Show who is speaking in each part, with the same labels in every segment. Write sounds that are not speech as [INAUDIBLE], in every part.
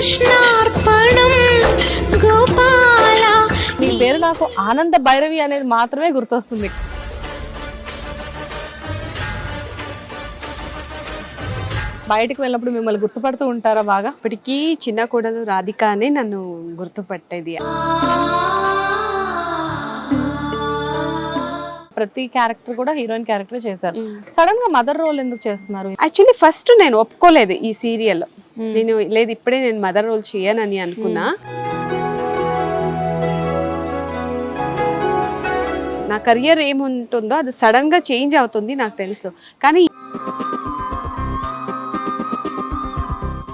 Speaker 1: కృష్ణార్పణం. గోపాల
Speaker 2: మీ పేరు నాకు ఆనంద భైరవి అనేది మాత్రమే గుర్తొస్తుంది. బయటికి వెళ్ళినప్పుడు మిమ్మల్ని గుర్తుపడుతూ ఉంటారా బాగా?
Speaker 3: ఇప్పటికీ చిన్న కోడలు రాధిక అనే నన్ను గుర్తుపట్టేది.
Speaker 2: ప్రతి క్యారెక్టర్ కూడా హీరోయిన్ క్యారెక్టర్ చేశారు. సడన్గా మదర్ రోల్ ఎందుకు చేస్తున్నారు?
Speaker 3: యాక్చువల్లీ ఫస్ట్ నేను ఒప్పుకోలేదు ఈ సీరియల్. నేను లేదు ఇప్పుడే నేను మదర్ రోల్ చేయనని అనుకున్నా. నా కెరియర్ ఏముంటుందో అది సడన్గా చేంజ్ అవుతుంది నాకు తెలుసు. కానీ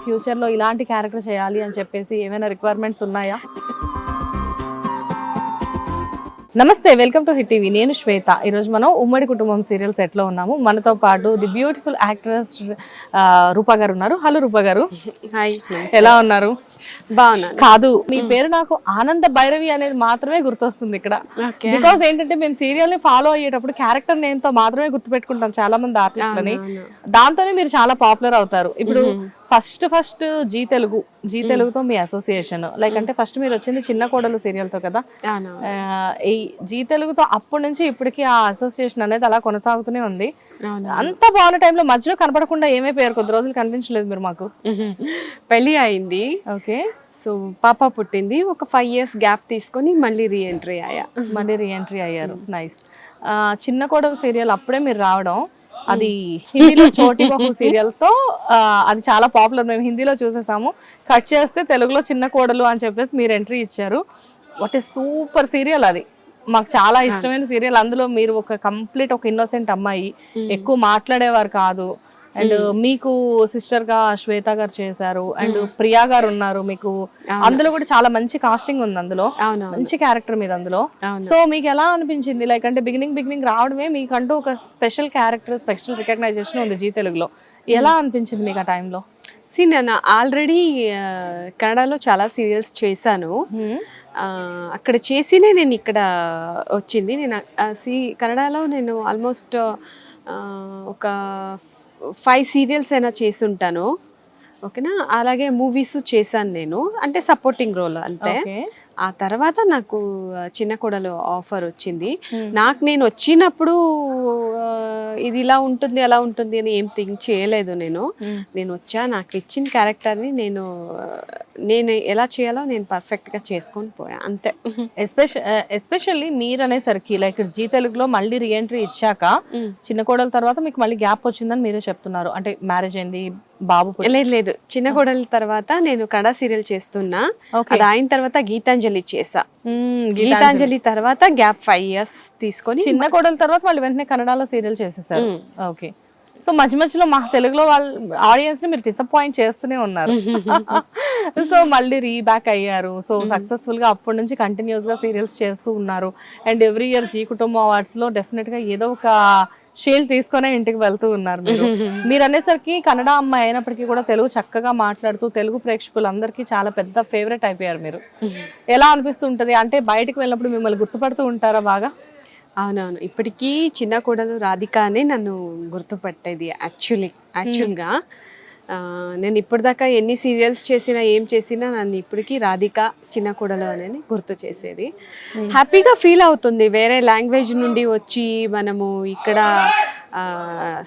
Speaker 2: ఫ్యూచర్లో ఇలాంటి క్యారెక్టర్ చేయాలి అని చెప్పేసి ఏమైనా రిక్వైర్మెంట్స్ ఉన్నాయా? నమస్తే వెల్కమ్ టు హిట్ టీవీ. నేను శ్వేత. ఈరోజు మనం ఉమ్మడి కుటుంబం సీరియల్ సెట్లో ఉన్నాము. మనతో పాటు ది బ్యూటిఫుల్ యాక్ట్రెస్ రూపా గారు ఉన్నారు. హలో రూపా గారు.
Speaker 3: హాయ్
Speaker 2: ఎలా ఉన్నారు?
Speaker 3: బాగున్నాను.
Speaker 2: కాదు మీ పేరు నాకు ఆనంద భైరవి అనేది మాత్రమే గుర్తొస్తుంది ఇక్కడ. బికాస్ ఏంటంటే మేము సీరియల్ని ఫాలో అయ్యేటప్పుడు క్యారెక్టర్ నేమ్తో మాత్రమే గుర్తుపెట్టుకుంటాం చాలా మంది ఆర్టిస్టులని దాంతోనే మీరు చాలా పాపులర్ అవుతారు. ఇప్పుడు ఫస్ట్ ఫస్ట్ జీ తెలుగు జీ తెలుగుతో మీ అసోసియేషన్ లైక్ అంటే ఫస్ట్ మీరు వచ్చింది చిన్న కోడలు సీరియల్తో కదా? ఈ జీ తెలుగుతో అప్పటి నుంచి ఇప్పటికి ఆ అసోసియేషన్ అనేది అలా కొనసాగుతూనే ఉంది. అంత బాగున్న టైంలో మధ్యలో కనపడకుండా ఏమైపోయారు కొద్ది రోజులు కనిపించలేదు మీరు మాకు.
Speaker 3: పెళ్ళి అయింది.
Speaker 2: ఓకే.
Speaker 3: సో పాప పుట్టింది. ఒక ఫైవ్ ఇయర్స్ గ్యాప్ తీసుకొని మళ్ళీ రీఎంట్రీ అయ్యా.
Speaker 2: మళ్ళీ రీఎంట్రీ అయ్యారు. నైస్ చిన్న కోడలు సీరియల్ అప్పుడే మీరు రావడం. అది హిందీలో చోటి బహు సీరియల్తో అది చాలా పాపులర్ మేము హిందీలో చూసేసాము. కట్ చేస్తే తెలుగులో చిన్న కోడలు అని చెప్పేసి మీరు ఎంట్రీ ఇచ్చారు. వాట్ ఏ సూపర్ సీరియల్ అది. మాకు చాలా ఇష్టమైన సీరియల్ అందులో మీరు ఒక కంప్లీట్ ఒక ఇన్నోసెంట్ అమ్మాయి. ఎక్కువ మాట్లాడేవారు కాదు. అండ్ మీకు సిస్టర్గా శ్వేత గారు చేశారు. అండ్ ప్రియా గారు ఉన్నారు మీకు. అందులో కూడా చాలా మంచి కాస్టింగ్ ఉంది అందులో. మంచి క్యారెక్టర్ మీద అందులో. సో మీకు ఎలా అనిపించింది? లైక్ అంటే బిగినింగ్ బిగినింగ్ రావడమే మీకంటూ ఒక స్పెషల్ క్యారెక్టర్ స్పెషల్ రికగ్నైజేషన్ ఉంది జీ తెలుగులో. ఎలా అనిపించింది మీకు ఆ టైంలో
Speaker 3: సి నేను ఆల్రెడీ కన్నడలో చాలా సీరియల్స్ చేశాను. అక్కడ చేసినే నేను ఇక్కడ వచ్చింది. నేను సి కన్నడలో నేను ఆల్మోస్ట్ ఒక ఫైవ్ సీరియల్స్ అయినా చేసి ఉంటాను ఓకేనా? అలాగే మూవీస్ చేశాను నేను. అంటే సపోర్టింగ్ రోల్ అంతే. ఆ తర్వాత నాకు చిన్న కొడలు ఆఫర్ వచ్చింది. నాకు నేను వచ్చినప్పుడు ఇది ఇలా ఉంటుంది అలా ఉంటుంది అని ఏం థింక్ చేయలేదు నేను. నేను వచ్చా నాకు ఇచ్చిన క్యారెక్టర్ని నేను నేను ఎలా చేయాలో నేను పర్ఫెక్ట్గా చేసుకొని పోయా అంతే.
Speaker 2: ఎస్పెషల్ ఎస్పెషల్లీ మీరు అనేసరికి లైక్ జీ తెలుగులో మళ్ళీ రీఎంట్రీ ఇచ్చాక. చిన్న కోడల తర్వాత మీకు మళ్ళీ గ్యాప్ వచ్చిందని మీరే చెప్తున్నారు. అంటే మ్యారేజ్ అయింది బాబు
Speaker 3: లేదు లేదు. చిన్న కొడల తర్వాత నేను కడా సీరియల్ చేస్తున్నా. అది అయిన తర్వాత గీతాంజలి చేసా
Speaker 2: గీతాంజలి.
Speaker 3: తర్వాత గ్యాప్ ఫైవ్ ఇయర్స్ తీసుకొని
Speaker 2: చిన్న కోడల తర్వాత మళ్ళీ వెంటనే కన్నడలో సీరియల్ చేసేసారు. ఓకే. సో మధ్య మధ్యలో మా తెలుగులో వాళ్ళ ఆడియన్స్ని మీరు డిసప్పాయింట్ చేస్తూనే ఉన్నారు. సో మళ్ళీ రీబ్యాక్ అయ్యారు. సో సక్సెస్ఫుల్గా అప్పటి నుంచి కంటిన్యూస్గా సీరియల్స్ చేస్తూ ఉన్నారు. అండ్ ఎవ్రీ ఇయర్ జీ కుటుంబం అవార్డ్స్లో డెఫినెట్గా ఏదో ఒక షీల్డ్ తీసుకునే ఇంటికి వెళ్తూ ఉన్నారు మీరు. [LAUGHS] మీరు అనేసరికి కన్నడ అమ్మాయి అయినప్పటికీ కూడా తెలుగు చక్కగా మాట్లాడుతూ తెలుగు ప్రేక్షకులందరికీ చాలా పెద్ద ఫేవరెట్ అయిపోయారు మీరు. [LAUGHS] ఎలా అనిపిస్తుంటది? అంటే బయటకు వెళ్ళినప్పుడు మిమ్మల్ని గుర్తుపడుతూ ఉంటారా బాగా?
Speaker 3: అవునవును. ఇప్పటికీ చిన్న కోడలు రాధిక అనే నన్ను గుర్తుపట్టేది యాక్చువల్లీ యాక్చువల్గా నేను ఇప్పటిదాకా ఎన్ని సీరియల్స్ చేసినా ఏం చేసినా నన్ను ఇప్పటికీ రాధిక చిన్న కోడలు అనేది గుర్తు చేసేది. హ్యాపీగా ఫీల్ అవుతుంది. వేరే లాంగ్వేజ్ నుండి వచ్చి మనము ఇక్కడ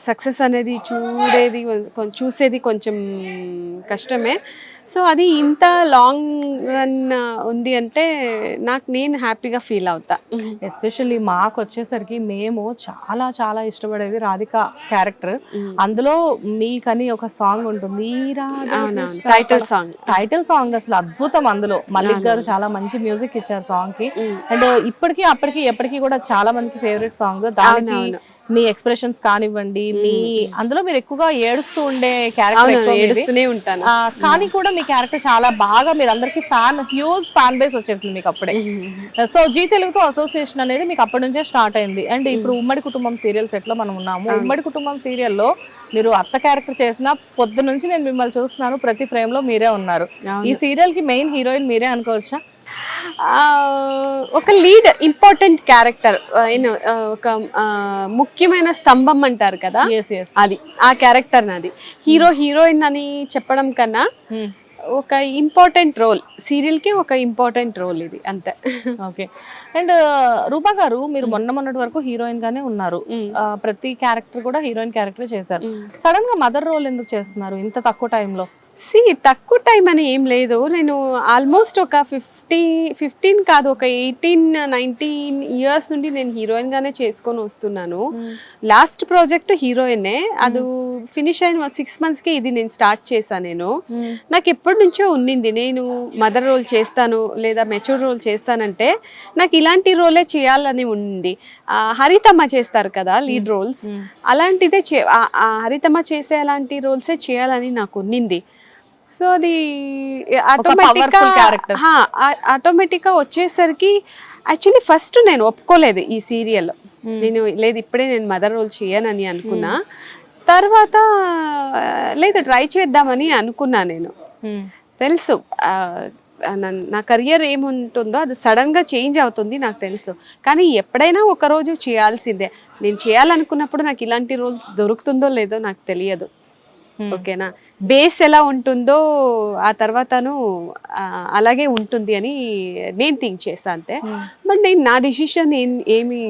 Speaker 3: సక్సెస్ అనేది చూడేది చూసేది కొంచెం కష్టమే. సో అది ఇంత లాంగ్ రన్ ఉంది అంటే నాకు నేను హ్యాపీగా ఫీల్ అవుతా.
Speaker 2: ఎస్పెషల్లీ మాకు వచ్చేసరికి మేము చాలా చాలా ఇష్టపడేది రాధిక క్యారెక్టర్. అందులో మీకని ఒక సాంగ్ ఉంటుంది.
Speaker 3: టైటిల్ సాంగ్
Speaker 2: టైటిల్ సాంగ్ అసలు అద్భుతం అందులో. మల్లిక్ గారు చాలా మంచి మ్యూజిక్ ఇచ్చారు సాంగ్కి. అండ్ ఇప్పటికీ అప్పటికి ఎప్పటికీ కూడా చాలా మందికి ఫేవరెట్ సాంగ్ దానికి. మీ ఎక్స్ప్రెషన్స్ కానివ్వండి మీ అందులో మీరు ఎక్కువగా ఏడుస్తూ ఉండే క్యారెక్టర్
Speaker 3: ఏడుస్తూనే ఉంటాను.
Speaker 2: కానీ కూడా మీ క్యారెక్టర్ చాలా బాగా మీరు అందరికి ఫ్యాన్ హ్యూజ్ ఫ్యాన్ బేస్ వచ్చేసింది మీకు అప్పుడే. సో జీ తెలుగుతో అసోసియేషన్ అనేది మీకు అప్పటి నుంచే స్టార్ట్ అయింది. అండ్ ఇప్పుడు ఉమ్మడి కుటుంబం సీరియల్ సెట్లో మనం ఉన్నాము. ఉమ్మడి కుటుంబం సీరియల్లో మీరు అత్త క్యారెక్టర్ చేసిన పొద్దు నుంచి నేను మిమ్మల్ని చూస్తున్నాను. ప్రతి ఫ్రేమ్లో మీరే ఉన్నారు. ఈ సీరియల్కి మెయిన్ హీరోయిన్ మీరే అనుకోవచ్చా?
Speaker 3: ఒక లీడ్ ఇంపార్టెంట్ క్యారెక్టర్ ఒక ముఖ్యమైన స్తంభం అంటారు కదా? అది ఆ క్యారెక్టర్ నాది. హీరో హీరోయిన్ అని చెప్పడం కన్నా ఒక ఇంపార్టెంట్ రోల్ సీరియల్కి ఒక ఇంపార్టెంట్ రోల్ ఇది అంతే.
Speaker 2: ఓకే అండ్ రూపా గారు మీరు మొన్న మొన్నటి వరకు హీరోయిన్ గానే ఉన్నారు. ఆ, ప్రతి క్యారెక్టర్ కూడా హీరోయిన్ క్యారెక్టర్ చేశారు. సడన్గా మదర్ రోల్ ఎందుకు చేస్తున్నారు ఇంత తక్కువ టైంలో
Speaker 3: సి తక్కువ టైం అని ఏం లేదు. నేను ఆల్మోస్ట్ ఒక ఫిఫ్టీ ఫిఫ్టీన్ కాదు ఒక ఎయిటీన్ నైన్టీన్ ఇయర్స్ నుండి నేను హీరోయిన్ గానే చేసుకొని వస్తున్నాను. లాస్ట్ ప్రాజెక్ట్ హీరోయినే అది ఫినిష్ అయిన సిక్స్ మంత్స్కి ఇది నేను స్టార్ట్ చేశాను నేను. నాకు ఎప్పటి నుంచో ఉన్నింది. నేను మదర్ రోల్ చేస్తాను లేదా మెచ్యూర్ రోల్ చేస్తానంటే నాకు ఇలాంటి రోలే చేయాలని ఉంది హరితమ్మ చేస్తారు కదా లీడ్ రోల్స్ అలాంటిదే చే హరితమ్మ చేసే అలాంటి రోల్సే చేయాలని నాకు ఉన్నింది. సో అది ఆటోమేటిక్గా. ఆటోమేటిక్గా వచ్చేసరికి యాక్చువల్లీ ఫస్ట్ నేను ఒప్పుకోలేదు ఈ సీరియల్ నేను లేదు ఇప్పుడే నేను మదర్ రోల్ చేయనని అనుకున్నా. తర్వాత ఆ, లేదు ట్రై చేద్దామని అనుకున్నా నేను. తెలుసు. ఆ, నా- కెరియర్ ఏముంటుందో అది సడన్గా చేంజ్ అవుతుంది నాకు తెలుసు. కానీ ఎప్పుడైనా ఒక రోజు చేయాల్సిందే. నేను చేయాలనుకున్నప్పుడు నాకు ఇలాంటి రోల్ దొరుకుతుందో లేదో నాకు తెలియదు. ఓకేనా? బేస్ ఎలా ఉంటుందో ఆ తర్వాతను అలాగే ఉంటుంది అని నేను థింక్ చేస్తా అంతే. బట్ నేను నా డిసిషన్ ఏమి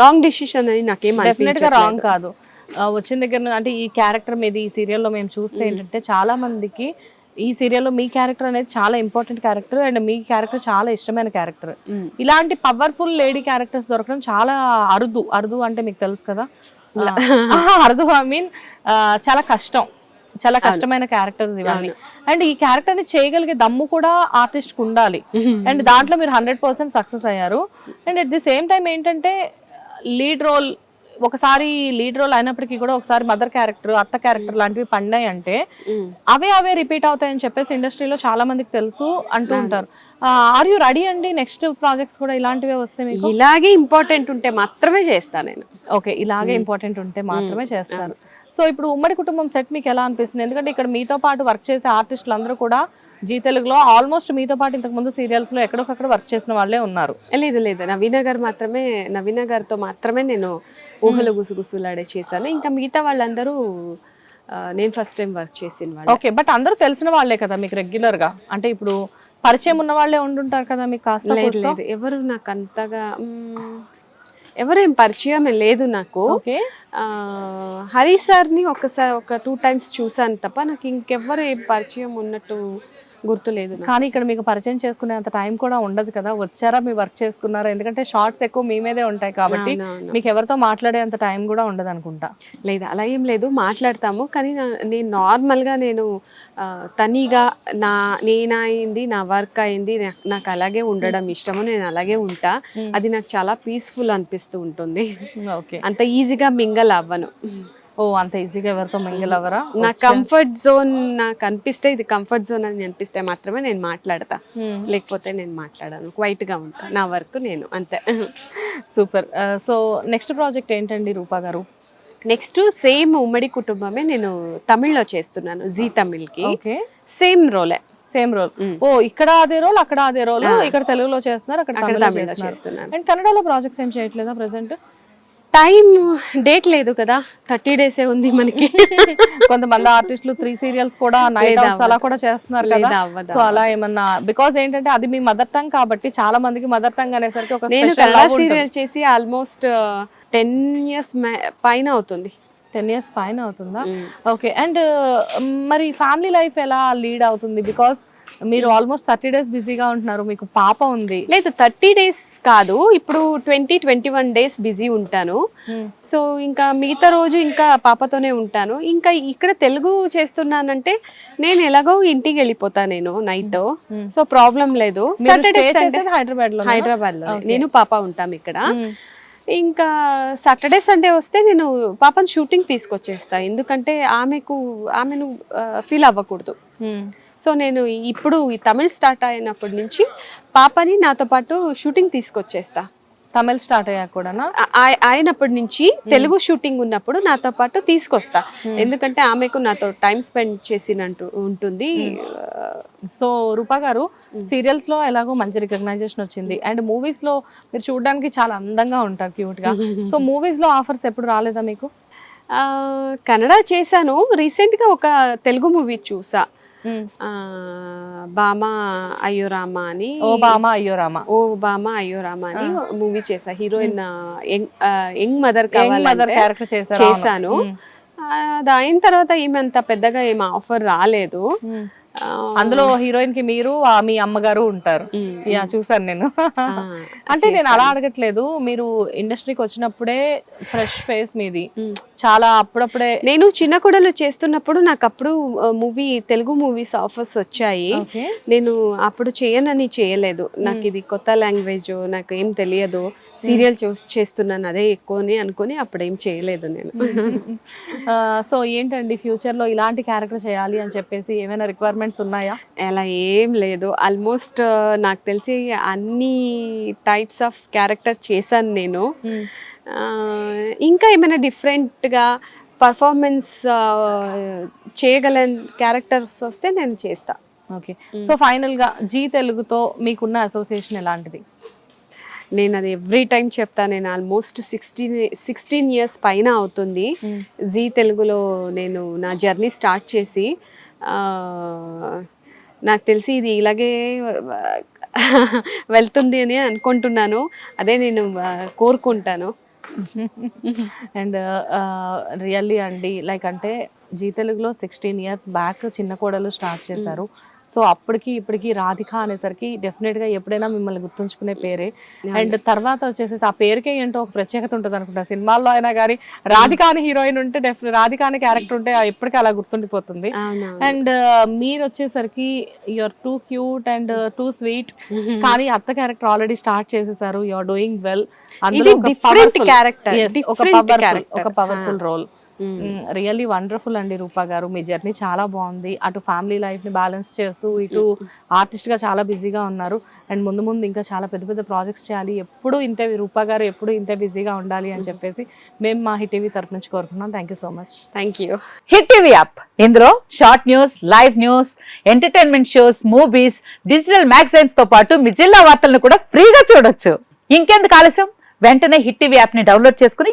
Speaker 3: రాంగ్ డిసిషన్ అని నాకేం
Speaker 2: రాంగ్. కాదు. వచ్చిన దగ్గర అంటే ఈ క్యారెక్టర్ మీద ఈ సీరియల్లో మేము చూస్తే ఏంటంటే చాలా మందికి ఈ సీరియల్లో మీ క్యారెక్టర్ అనేది చాలా ఇంపార్టెంట్ క్యారెక్టర్ అండ్ మీ క్యారెక్టర్ చాలా ఇష్టమైన క్యారెక్టర్. ఇలాంటి పవర్ఫుల్ లేడీ క్యారెక్టర్స్ దొరకడం చాలా అరుదు. అరుదు అంటే మీకు తెలుసు కదా? ఆ, [LAUGHS] అరుదు ఐ మీన్ చాలా కష్టం. చాలా కష్టమైన క్యారెక్టర్స్ ఇవన్నీ. అండ్ ఈ క్యారెక్టర్ని చేయగలిగే దమ్ము కూడా ఆర్టిస్ట్కు ఉండాలి. [LAUGHS] అండ్ దాంట్లో మీరు హండ్రెడ్ పర్సెంట్ సక్సెస్ అయ్యారు. And at the same time ఏంటంటే లీడ్ రోల్ ఒకసారి లీడ్ రోల్ అయినప్పటికీ కూడా ఒకసారి మదర్ క్యారెక్టర్ అత్త క్యారెక్టర్ లాంటివి పండాయి అంటే
Speaker 3: మ్మ్.
Speaker 2: అవే అవే రిపీట్ అవుతాయని చెప్పేసి ఇండస్ట్రీలో చాలా మందికి తెలుసు అంటూ ఉంటారు. ఆర్ యూ రెడీ అండి నెక్స్ట్ ప్రాజెక్ట్స్ కూడా ఇలాంటివే వస్తే మీకు?
Speaker 3: ఇలాగే ఇంపార్టెంట్ ఉంటే మాత్రమే చేస్తా నేను.
Speaker 2: ఓకే ఇలాగే ఇంపార్టెంట్ ఉంటే మాత్రమే చేస్తారు సో ఇప్పుడు ఉమ్మడి కుటుంబం సెట్ మీకు ఎలా అనిపిస్తుంది? ఎందుకంటే ఇక్కడ మీతో పాటు వర్క్ చేసే ఆర్టిస్టులు అందరూ కూడా జీ తెలుగులో ఆల్మోస్ట్ మీతో పాటు ఇంతకు ముందు సీరియల్స్లో ఎక్కడొకక్కడ వర్క్ చేసిన వాళ్ళే ఉన్నారు.
Speaker 3: లేదు లేదు. నవీన గారు మాత్రమే నవీన గారితో మాత్రమే నేను ఊహలు గుసగుసలాడే చేశాను. ఇంకా మిగతా వాళ్ళందరూ నేను ఫస్ట్ టైం వర్క్ చేసిన వాళ్ళు.
Speaker 2: ఓకే బట్ అందరూ తెలిసిన వాళ్ళే కదా మీకు రెగ్యులర్గా? అంటే ఇప్పుడు పరిచయం ఉన్న వాళ్ళే ఉండుంటారు కదా మీకు కాస్త
Speaker 3: లేదు? లేదు. ఎవరు నాకు అంతగా ఎవరేం పరిచయం లేదు నాకు. హరి సార్ని ఒకసారి ఒక టూ టైమ్స్ చూసాను తప్ప నాకు ఇంకెవ్వరు ఏం పరిచయం ఉన్నట్టు గుర్తులేదు.
Speaker 2: కానీ ఇక్కడ మీకు పరిచయం చేసుకునే అంత టైం కూడా ఉండదు కదా. వచ్చారా? మీ వర్క్ చేసుకున్నారా? ఎందుకంటే షార్ట్స్ ఎక్కువ మీ మీదే ఉంటాయి కాబట్టి. మీకు ఎవరితో మాట్లాడే అంత టైం కూడా ఉండదు అనుకుంటా.
Speaker 3: లేదు అలా ఏం లేదు. మాట్లాడతాము. కానీ నేను నార్మల్గా నేను తనిగా నా నేనయింది నా వర్క్ అయింది నాకు అలాగే ఉండడం ఇష్టము నేను అలాగే ఉంటా. అది నాకు చాలా పీస్ఫుల్ అనిపిస్తూ ఉంటుంది.
Speaker 2: ఓకే
Speaker 3: అంత ఈజీగా మింగల్ అవ్వను.
Speaker 2: ఓ అంత ఈజీగా ఎవరితో మింగిల్ అవ్వరా?
Speaker 3: నా కంఫర్ట్ జోన్ నాకు అనిపిస్తే ఇది కంఫర్ట్ జోన్ అని అనిపిస్తే మాత్రమే నేను మాట్లాడతా.
Speaker 2: Hmm.
Speaker 3: లేకపోతే నేను మాట్లాడాను. క్వైట్గా ఉంటా. నా వర్క్ నేను అంతే.
Speaker 2: సూపర్ సో నెక్స్ట్ ప్రాజెక్ట్ ఏంటండి రూపా గారు?
Speaker 3: నెక్స్ట్ సేమ్ ఉమ్మడి కుటుంబమే నేను తమిళ్ళో చేస్తున్నాను జీ తమిళ్కి.
Speaker 2: ఓకే.
Speaker 3: సేమ్ రోలే
Speaker 2: సేమ్ రోల్. ఓ ఇక్కడ అదే రోల్ అక్కడ అదే రోల్ ఇక్కడ తెలుగులో చేస్తున్నారు అక్కడ తమిళలో చేస్తున్నారు.
Speaker 3: చేస్తున్నాను.
Speaker 2: అండ్ కన్నడలో ప్రాజెక్ట్స్ ఏం చేయట్లేదా ప్రెసెంట్
Speaker 3: టైం డేట్ లేదు కదా థర్టీ డేసే ఉంది మనకి. [LAUGHS]
Speaker 2: కొంతమంది ఆర్టిస్టులు త్రీ సీరియల్స్ కూడా నైట్ అవుట్స్ అలా కూడా చేస్తున్నారు కదా? సో అలా ఏమన్నా బికాస్ ఏంటంటే అది మీ మదర్ టంగ్ కాబట్టి చాలా మందికి మదర్ టంగ్ అనేసరికి ఒక
Speaker 3: నేను కన్నడ సీరియల్ చేసి ఆల్మోస్ట్ టెన్ ఇయర్స్ పైన అవుతుంది.
Speaker 2: టెన్ ఇయర్స్ పైన అవుతుందా? ఓకే అండ్ మరి ఫ్యామిలీ లైఫ్ ఎలా లీడ్ అవుతుంది? బికాస్ మీరు ఆల్మోస్ట్ థర్టీ డేస్ బిజీగా ఉంటున్నారు మీకు పాప ఉంది.
Speaker 3: లేదు థర్టీ డేస్ కాదు ఇప్పుడు twenty twenty one days busy ఉంటాను. సో ఇంకా మిగతా రోజు ఇంకా పాపతోనే ఉంటాను. ఇంకా ఇక్కడ తెలుగు చేస్తున్నానంటే నేను ఎలాగో ఇంటికి వెళ్ళిపోతా నేను నైట్ సో ప్రాబ్లం లేదు. సాటర్డే హైదరాబాద్లో హైదరాబాద్లో నేను పాప ఉంటాం ఇక్కడ. ఇంకా సాటర్డే సండే వస్తే నేను పాపని షూటింగ్ తీసుకొచ్చేస్తా. ఎందుకంటే ఆమెకు ఆమెను ఫీల్ అవ్వకూడదు. సో నేను ఇప్పుడు ఈ తమిళ్ స్టార్ట్ అయినప్పటి నుంచి పాపని నాతో పాటు షూటింగ్ తీసుకొచ్చేస్తా.
Speaker 2: తమిళ్ స్టార్ట్ అయ్యాక
Speaker 3: ఆయ- ఆయనప్పటి నుంచి తెలుగు షూటింగ్ ఉన్నప్పుడు నాతో పాటు తీసుకొస్తా. ఎందుకంటే ఆమెకు నాతో టైం స్పెండ్ చేసినట్టు ఉంటుంది.
Speaker 2: సో రూపా గారు సీరియల్స్లో ఎలాగో మంచి రికగ్నైజేషన్ వచ్చింది. అండ్ మూవీస్లో మీరు చూడడానికి చాలా అందంగా ఉంటారు క్యూట్గా. [LAUGHS] సో మూవీస్లో ఆఫర్స్ ఎప్పుడు రాలేదా మీకు?
Speaker 3: కన్నడ చేశాను. రీసెంట్గా ఒక తెలుగు మూవీ చూసా. బామా అయ్యో రామ అని
Speaker 2: ఓ బామా అయ్యో రామా
Speaker 3: ఓ బామా అయ్యో రామ అని మూవీ చేసా heroine young young mother
Speaker 2: mother character.
Speaker 3: చేశాను. అది అయిన తర్వాత ఈమె అంత పెద్దగా ఏం ఆఫర్ రాలేదు.
Speaker 2: అందులో హీరోయిన్కి మీరు మీ అమ్మగారు ఉంటారు. యా చూసాను నేను. [LAUGHS] అంటే నేను అలా అడగట్లేదు. మీరు ఇండస్ట్రీకి వచ్చినప్పుడే ఫ్రెష్ ఫేస్ మీది. చాలా అప్పుడప్పుడే
Speaker 3: నేను చిన్న కొడలు చేస్తున్నప్పుడు నాకు అప్పుడు మూవీ తెలుగు మూవీస్ ఆఫర్స్ వచ్చాయి. నేను అప్పుడు చేయనని చేయలేదు. నాకు ఇది కొత్త లాంగ్వేజ్ నాకు ఏం తెలియదు. సీరియల్ చూస్ చేస్తున్నాను అదే ఎక్కువని అనుకుని అప్పుడు ఏం చేయలేదు నేను. [LAUGHS]
Speaker 2: సో ఏంటండి ఫ్యూచర్లో ఇలాంటి క్యారెక్టర్ చేయాలి అని చెప్పేసి ఏమైనా రిక్వైర్మెంట్స్ ఉన్నాయా?
Speaker 3: అలా ఏం లేదు. ఆల్మోస్ట్ నాకు తెలిసి అన్ని టైప్స్ ఆఫ్ క్యారెక్టర్ చేశాను నేను. ఇంకా ఏమైనా డిఫరెంట్గా పర్ఫార్మెన్స్ చేయగల క్యారెక్టర్స్ వస్తే నేను చేస్తా.
Speaker 2: ఓకే. సో ఫైనల్గా జీ తెలుగుతో మీకున్న అసోసియేషన్ ఎలాంటిది?
Speaker 3: నేను అది ఎవ్రీ టైం చెప్తా నేను ఆల్మోస్ట్ సిక్స్టీన్ సిక్స్టీన్ ఇయర్స్ పైన అవుతుంది. జీ తెలుగులో నేను నా జర్నీ స్టార్ట్ చేసి నాకు తెలిసి ఇది ఇలాగే వెళ్తుంది అని అనుకుంటున్నాను. అదే నేను కోరుకుంటాను. [LAUGHS]
Speaker 2: అండ్ రియల్లీ అండి లైక్ అంటే జీ తెలుగులో సిక్స్టీన్ ఇయర్స్ బ్యాక్ చిన్న కోడలు స్టార్ట్ చేశారు. సో అప్పటికి ఇప్పటికి రాధిక అనేసరికి డెఫినెట్గా ఎప్పుడైనా మిమ్మల్ని గుర్తుంచుకునే పేరే. అండ్ తర్వాత వచ్చేసి ఆ పేరుకే ఏంటో ఒక ప్రత్యేకత ఉంటుంది అనుకుంటా. సినిమాల్లో అయినా కానీ రాధిక అని హీరోయిన్ ఉంటే డెఫినెట్ రాధిక అనే క్యారెక్టర్ ఉంటే ఎప్పటికీ అలా గుర్తుండిపోతుంది. అండ్ మీరు వచ్చేసరికి you're too cute and too sweet కానీ అత్త క్యారెక్టర్ ఆల్రెడీ స్టార్ట్ చేసేసారు. యువర్ డూయింగ్ వెల్ ఒక పవర్ఫుల్
Speaker 3: character.
Speaker 2: ఒక పవర్ఫుల్ రోల్ రియల్లీ వండర్ఫుల్ అండి రూపా గారు. మీ జర్నీ చాలా బాగుంది. అటు ఫ్యామిలీ లైఫ్ని బ్యాలెన్స్ చేస్తూ ఇటు ఆర్టిస్ట్గా చాలా బిజీగా ఉన్నారు. అండ్ ముందు ముందు ఇంకా చాలా పెద్ద పెద్ద ప్రాజెక్ట్స్ చేయాలి. ఎప్పుడు ఇంతే రూపా గారు ఎప్పుడు ఇంతే బిజీగా ఉండాలి అని చెప్పేసి మేము మా హిటీవీ తరఫు నుంచి కోరుకున్నాం thank you so much
Speaker 3: thank you
Speaker 4: hit TV app. ఇందులో short news live news entertainment shows movies digital మ్యాగజైన్స్తో పాటు మీ జిల్లా వార్తలను కూడా ఫ్రీగా చూడొచ్చు. ఇంకెందుకు ఆలస్యం? వెంటనే హిట్ టీవీ యాప్ని డౌన్లోడ్ చేసుకుని